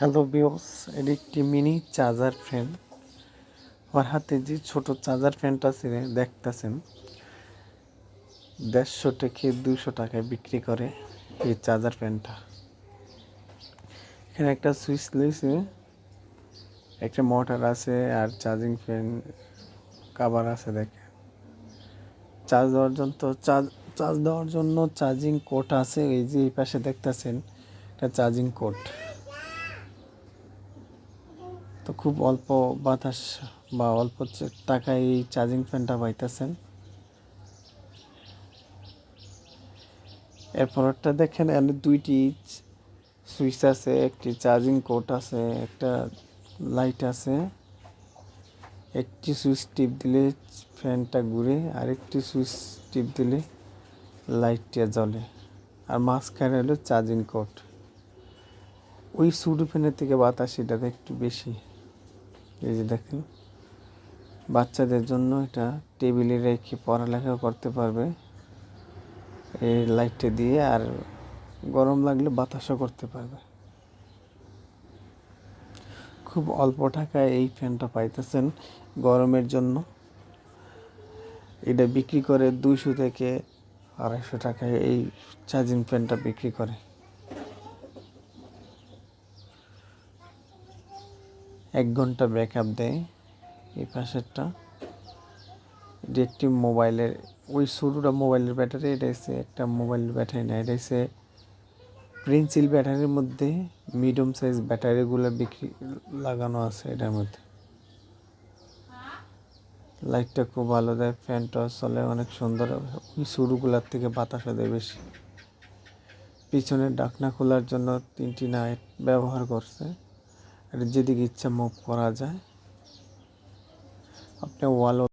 Hello বিওস এটি একটি mini charger fan. আমার হাতে যে ছোট চার্জার ফ্যানটা আছে, দেখতেছেন, দেড়শো থেকে দুশো টাকায় বিক্রি করে এই চার্জার ফ্যানটা। এখানে একটা সুইচ লইছে একটা মোটর আছে আর চার্জিং ফ্যান কাভার আছে দেখে চার্জ দেওয়ার জন্য তো চার্জ চার্জ দেওয়ার জন্য চার্জিং কোট আছে, এই যে এই পাশে দেখতেছেন, একটা চার্জিং কোট তো খুব অল্প বাতাস বা অল্প টাকায় এই চার্জিং ফ্যানটা পাইতেছেন। এরপরটা দেখেন এখানে দুইটি সুইচ আছে, একটি চার্জিং কোট আছে, একটা লাইট আছে। একটি সুইচ টিপ দিলে ফ্যানটা ঘুরে, আরেকটি সুইচ টিপ দিলে লাইটটা জ্বলে। আর মাঝখানে হলো চার্জিং কোট ওই সুডু ফ্যানের থেকে বাতাস এটাতে একটু বেশি। এই যে দেখেন, বাচ্চাদের জন্য এটা টেবিলে রেখে পড়ালেখা করতে পারবে। এই লাইটটা দিয়ে আর গরম লাগলে বাতাসও করতে পারবে। খুব অল্প টাকায় এই ফ্যানটা পাইতেছেন গরমের জন্য। এটা বিক্রি করে দুইশো থেকে আড়াইশো টাকায় এই চার্জিং ফ্যানটা বিক্রি করে। এক ঘণ্টা ব্যাকআপ দেয় এই পাশেরটা। এটি একটি মোবাইলের, ওই শুরুটা মোবাইলের ব্যাটারি, এটা হচ্ছে একটা মোবাইলের ব্যাটারি না, এটা হচ্ছে প্রিন্সিল ব্যাটারির মধ্যে মিডিয়াম সাইজ ব্যাটারিগুলো বিক্রি লাগানো আছে এটার মধ্যে। লাইটটা খুব ভালো দেয় ফ্যানটা চলে, অনেক সুন্দর। ওই শুরুগুলোর থেকে বাতাসও দেয় বেশি। পিছনের ডাকনা খোলার জন্য তিনটি নাইট ব্যবহার করছে। আর যেদিকে ইচ্ছা মুভ করা যায় আপনি ওয়ালও